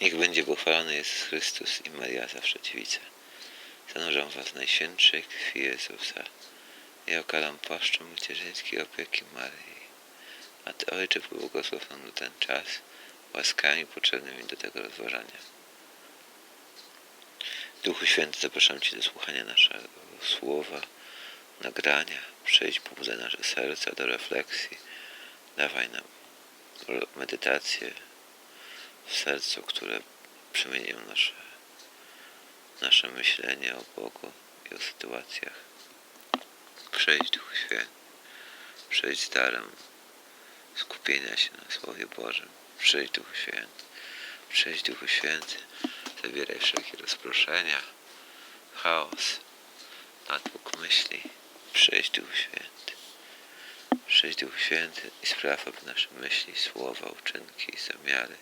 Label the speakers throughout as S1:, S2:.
S1: Niech będzie pochwalony Jezus Chrystus i Maria zawsze dziewica. Zanurzam was w najświętszej krwi Jezusa i okalam płaszczem macierzyńskiej opieki Maryi. A Ty, Ojcze, pobłogosław nam ten czas łaskami potrzebnymi do tego rozważania. Duchu Święty, zapraszam Cię do słuchania naszego słowa, nagrania. Przejdź, pobudzę nasze serca do refleksji. Dawaj nam medytację w sercu, które przemienią nasze, nasze myślenie o Bogu i o sytuacjach. Przejdź, Duchu Święty. Przejdź darem skupienia się na Słowie Bożym. Przyjdź Duchu Święty. Przyjdź Duchu Święty. Zabieraj wszelkie rozproszenia, chaos, natłok myśli. Przyjdź Duchu Święty. Przyjdź Duchu Święty i spraw, aby nasze myśli, słowa, uczynki i zamiary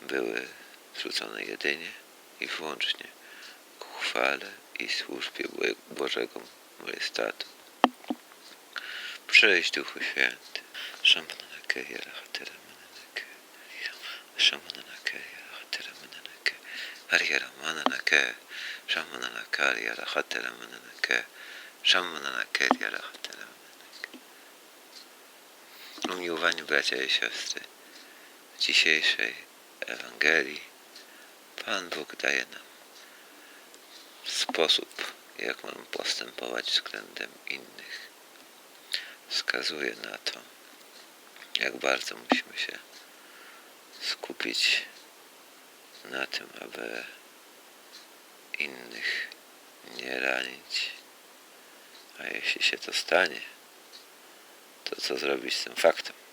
S1: były zwrócone jedynie i wyłącznie ku chwale i służbie Bo- Bożego Majestatu. Przyjdź Duchu Święty. Szampananake, Jarahatera Mananake, Shamananake, Jarahatera Mananake, Ariara Mananake, Shamananake, Jarahatera Mananake, Shamananake, Jarahatera Mananake. Umiłowani bracia i siostry, w dzisiejszej Ewangelii Pan Bóg daje nam sposób, jak mamy postępować względem innych wskazuje na to, jak bardzo musimy się skupić na tym, aby innych nie ranić. A jeśli się to stanie, to co zrobić z tym faktem?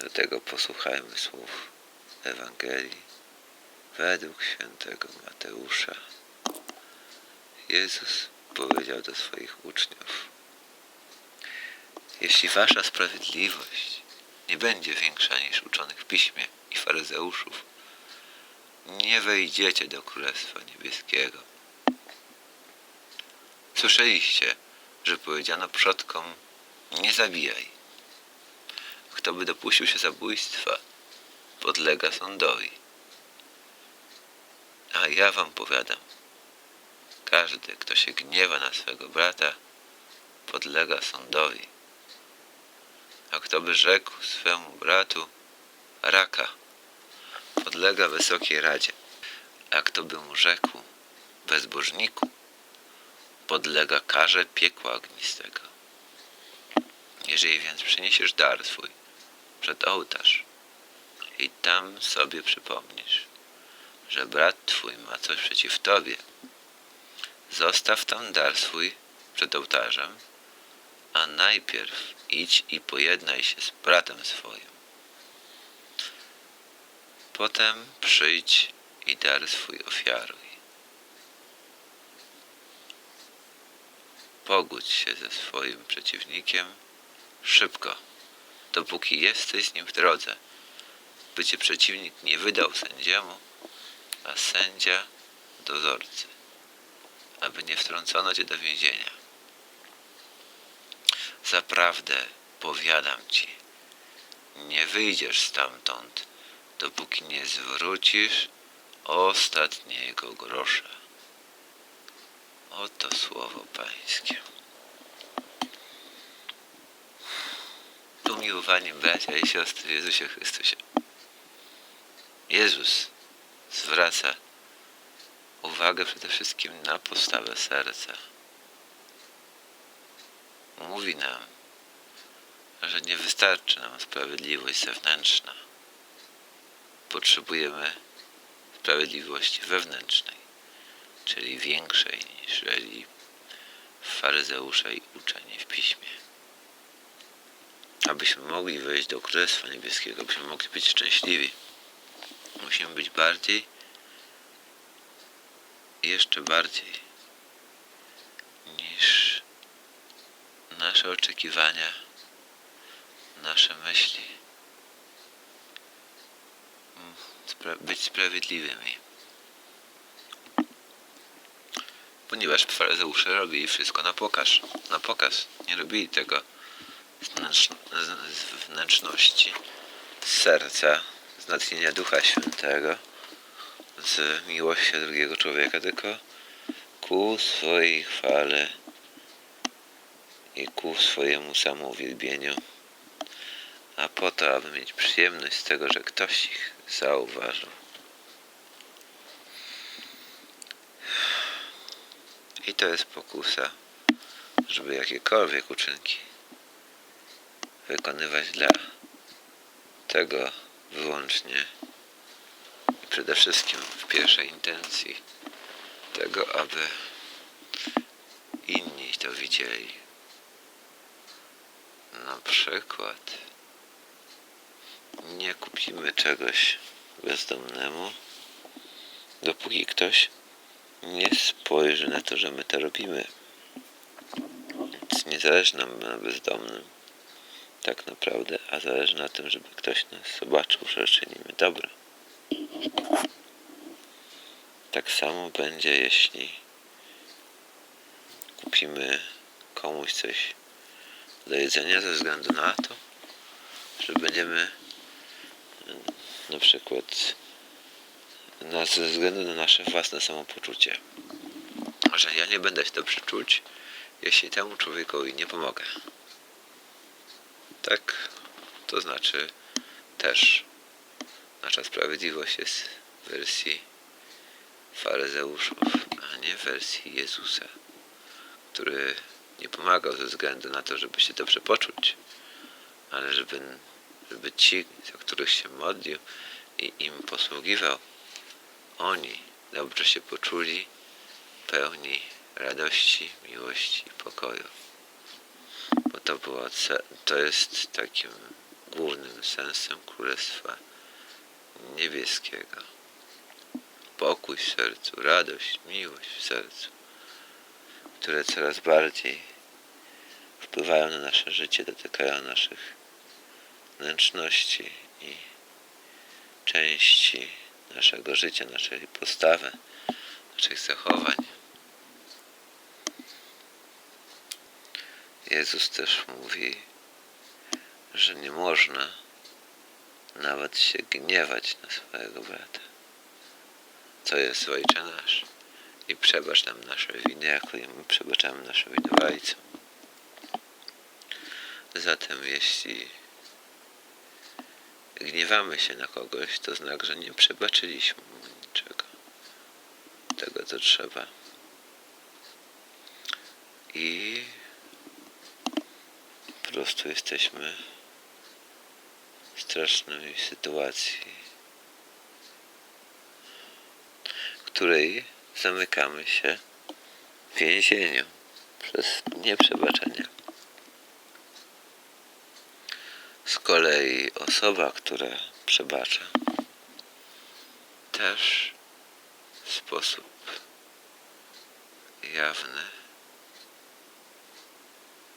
S1: Dlatego posłuchajmy słów Ewangelii według świętego Mateusza. Jezus powiedział do swoich uczniów: Jeśli wasza sprawiedliwość nie będzie większa niż uczonych w piśmie i faryzeuszów, nie wejdziecie do Królestwa Niebieskiego. Słyszeliście, że powiedziano przodkom: Nie zabijaj. Kto by dopuścił się zabójstwa, podlega sądowi. A ja wam powiadam, każdy, kto się gniewa na swego brata, podlega sądowi. A kto by rzekł swemu bratu raka, podlega wysokiej radzie. A kto by mu rzekł bezbożniku, podlega karze piekła ognistego. Jeżeli więc przyniesiesz dar swój przed ołtarz i tam sobie przypomnisz, że brat twój ma coś przeciw tobie, Zostaw tam dar swój przed ołtarzem, a najpierw idź i pojednaj się z bratem swoim. Potem przyjdź i dar swój ofiaruj. Pogódź się ze swoim przeciwnikiem szybko, dopóki jesteś z nim w drodze, by cię przeciwnik nie wydał sędziemu, a sędzia dozorcy aby nie wtrącono cię do więzienia. Zaprawdę powiadam ci, nie wyjdziesz stamtąd, dopóki nie zwrócisz ostatniego grosza. Oto słowo Pańskie. Umiłowani bracia i siostry Jezusie Chrystusie. Jezus zwraca uwagę przede wszystkim na postawę serca. Mówi nam, że nie wystarczy nam sprawiedliwość zewnętrzna. Potrzebujemy sprawiedliwości wewnętrznej, czyli większej niż faryzeusze i uczeni w piśmie. Abyśmy mogli wejść do Królestwa Niebieskiego, abyśmy mogli być szczęśliwi, musimy być bardziej jeszcze bardziej niż nasze oczekiwania, nasze myśli. Spra- być sprawiedliwymi. Ponieważ faryzeusze robili wszystko na pokaz. Na pokaz. Nie robili tego z wnętrz- z- z wnętrzności, z serca, z natchnienia Ducha Świętego, z miłości drugiego człowieka, tylko ku swojej chwale i ku swojemu samouwielbieniu, a po to, aby mieć przyjemność z tego, że ktoś ich zauważył. I to jest pokusa, żeby jakiekolwiek uczynki wykonywać dla tego wyłącznie i przede wszystkim w pierwszej intencji tego, aby inni to widzieli. Na przykład nie kupimy czegoś bezdomnemu, dopóki ktoś nie spojrzy na to, że my to robimy. Więc nie zależy nam na bezdomnym tak naprawdę, a zależy na tym, żeby ktoś nas zobaczył, że czynimy dobro. Tak samo będzie, jeśli kupimy komuś coś do jedzenia ze względu na to, że będziemy na przykład na, ze względu na nasze własne samopoczucie. Że ja nie będę się dobrze czuć, jeśli temu człowiekowi nie pomogę. Tak, to znaczy też nasza sprawiedliwość jest w wersji faryzeuszów, a nie w wersji Jezusa, który nie pomagał ze względu na to, żeby się dobrze poczuć, ale żeby, żeby ci, za których się modlił i im posługiwał, oni dobrze się poczuli, pełni radości, miłości i pokoju. To było, to jest takim głównym sensem Królestwa Niebieskiego. Pokój w sercu, radość, miłość w sercu, które coraz bardziej wpływają na nasze życie, dotykają naszych wnętrzności i części naszego życia, naszej postawy, naszych zachowań. Jezus też mówi, że nie można nawet się gniewać na swojego brata. Co jest Ojcze nasz i przebacz nam nasze winy, jako i my przebaczamy naszym winowajcom. Zatem jeśli gniewamy się na kogoś, to znak, że nie przebaczyliśmy mu niczego. Tego, co trzeba. I prostu jesteśmy w strasznej sytuacji, w której zamykamy się w więzieniu przez nieprzebaczenie. Z kolei osoba, która przebacza, też w sposób jawny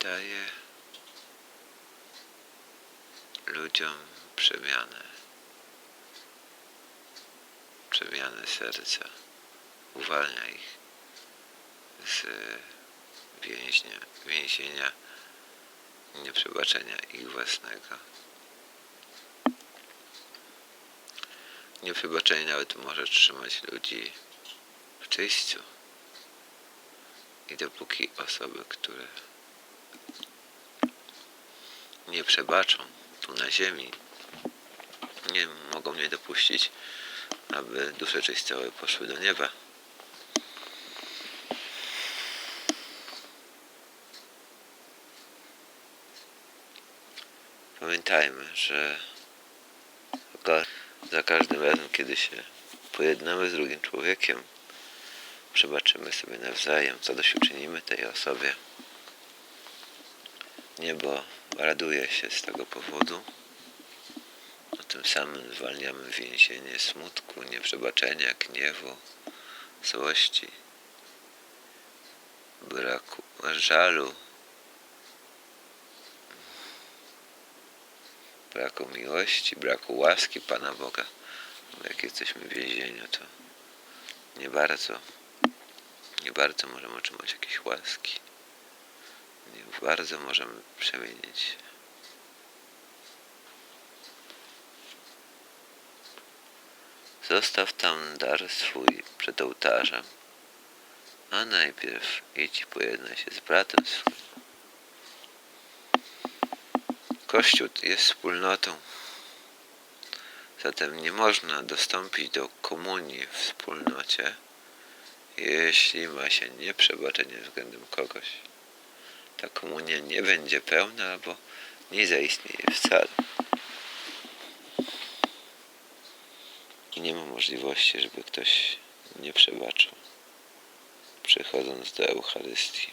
S1: daje ludziom przemianę. Przemianę serca. Uwalnia ich z więźnia, więzienia nieprzebaczenia ich własnego. Nieprzebaczenie nawet może trzymać ludzi w czyściu. I dopóki osoby, które nie przebaczą na ziemi, nie mogą nie dopuścić, aby dusze czyściowe poszły do nieba. Pamiętajmy, że za każdym razem, kiedy się pojednamy z drugim człowiekiem, przebaczymy sobie nawzajem, co doświadczynimy tej osobie. Niebo raduje się z tego powodu, a tym samym zwalniamy więzienie smutku, nieprzebaczenia, gniewu, złości, braku żalu, braku miłości, braku łaski Pana Boga. Bo jak jesteśmy w więzieniu, to nie bardzo, nie bardzo możemy otrzymać jakiejś łaski. Bardzo możemy przemienić. Zostaw tam dar swój przed ołtarzem, a najpierw idź pojednaj się z bratem swoim. Kościół jest wspólnotą, zatem nie można dostąpić do komunii w wspólnocie, jeśli ma się nieprzebaczenie względem kogoś. Ta komunia nie będzie pełna albo nie zaistnieje wcale. I nie ma możliwości, żeby ktoś nie przebaczył, przychodząc do Eucharystii.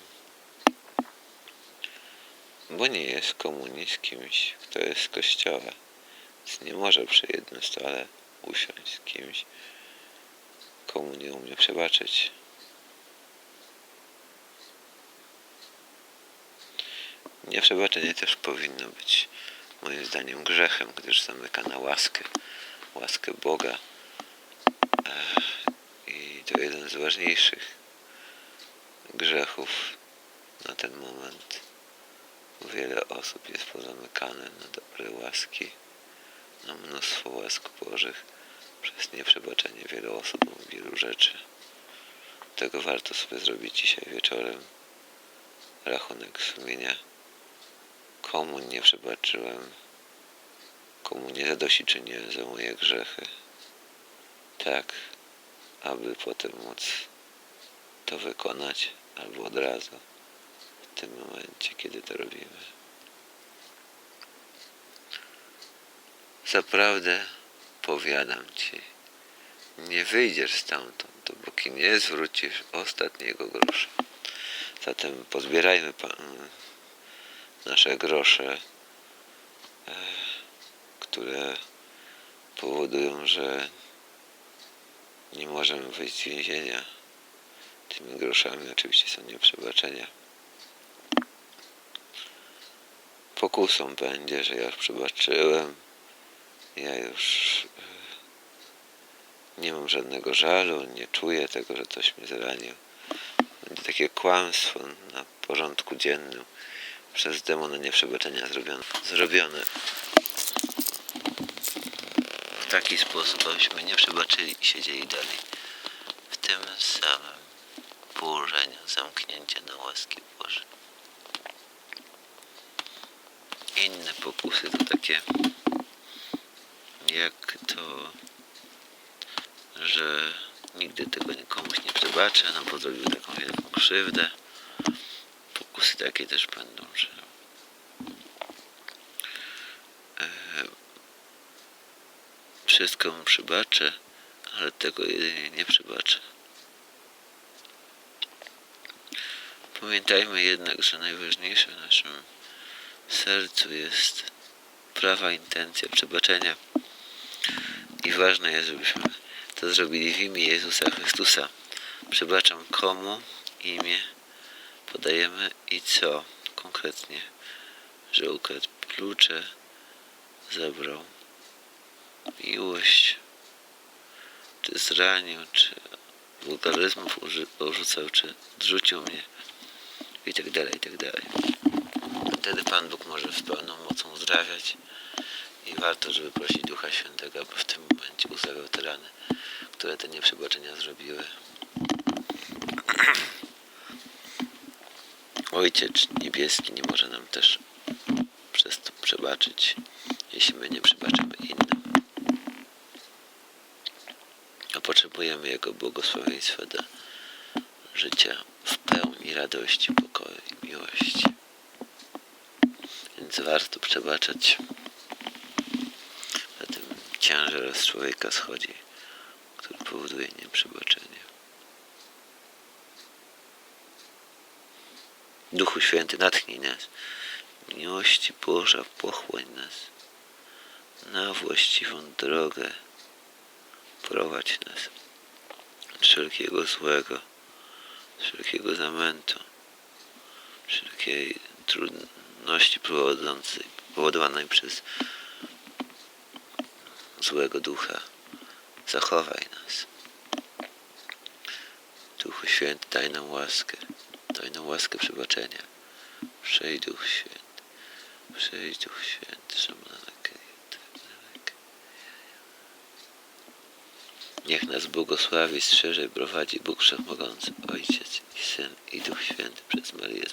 S1: Bo nie jest komunii z kimś, kto jest z kościoła, więc nie może przy jednym stole usiąść z kimś, komu nie umie przebaczyć. Nieprzebaczenie też powinno być moim zdaniem grzechem, gdyż zamyka na łaskę, łaskę Boga. E, I to jeden z ważniejszych grzechów na ten moment. Wiele osób jest pozamykane na dobre łaski, na mnóstwo łask Bożych. Przez nieprzebaczenie wielu osobom wielu rzeczy. Tego warto sobie zrobić dzisiaj wieczorem. Rachunek sumienia komu nie przebaczyłem, komu nie zadośćuczyniłem za moje grzechy, tak, aby potem móc to wykonać albo od razu, w tym momencie, kiedy to robimy. Zaprawdę powiadam ci, nie wyjdziesz stamtąd, dopóki nie zwrócisz ostatniego grosza. Zatem pozbierajmy nasze grosze, e, które powodują, że nie możemy wyjść z więzienia. Tymi groszami oczywiście są nieprzebaczenia. Pokusą będzie, że ja już przebaczyłem, ja już e, nie mam żadnego żalu, nie czuję tego, że ktoś mnie zranił. Będzie takie kłamstwo na porządku dziennym przez demona nieprzebaczenia zrobione. zrobione w taki sposób, abyśmy nie przebaczyli i siedzieli dalej w tym samym położeniu zamknięcia na łaski Boże. Inne pokusy to takie jak to, że nigdy tego nikomuś nie przebaczę, no bo zrobił taką wielką krzywdę pokusy takie też będą, że e, wszystko mu przybaczę, ale tego jedynie nie przybaczę. Pamiętajmy jednak, że najważniejsze w naszym sercu jest prawa intencja przebaczenia. I ważne jest, żebyśmy to zrobili w imię Jezusa Chrystusa. Przebaczam komu imię podajemy i co konkretnie, że ukradł klucze, zabrał miłość, czy zranił, czy wulgaryzmów użył, czy odrzucił mnie i tak dalej, i tak dalej. Wtedy Pan Bóg może z pełną mocą uzdrawiać i warto, żeby prosić Ducha Świętego, aby w tym momencie uzdrawiał te rany, które te nieprzebaczenia zrobiły. Ojciec Niebieski nie może nam też przez to przebaczyć, jeśli my nie przebaczymy innym. A potrzebujemy Jego błogosławieństwa do życia w pełni radości, pokoju i miłości. Więc warto przebaczać. Zatem ciężar z człowieka schodzi, który powoduje nieprzebaczenie. Duchu Święty, natchnij nas. Miłości Boża, pochłoń nas na właściwą drogę. Prowadź nas od wszelkiego złego, wszelkiego zamętu, wszelkiej trudności powodowanej przez złego ducha. Zachowaj nas. Duchu Święty, daj nam łaskę. Daj nam łaskę przebaczenia. Przyjdź Duch Święty. Przyjdź Duch Święty. Niech nas błogosławi, strzeże i prowadzi Bóg Wszechmogący, Ojciec i Syn i Duch Święty przez Maryję.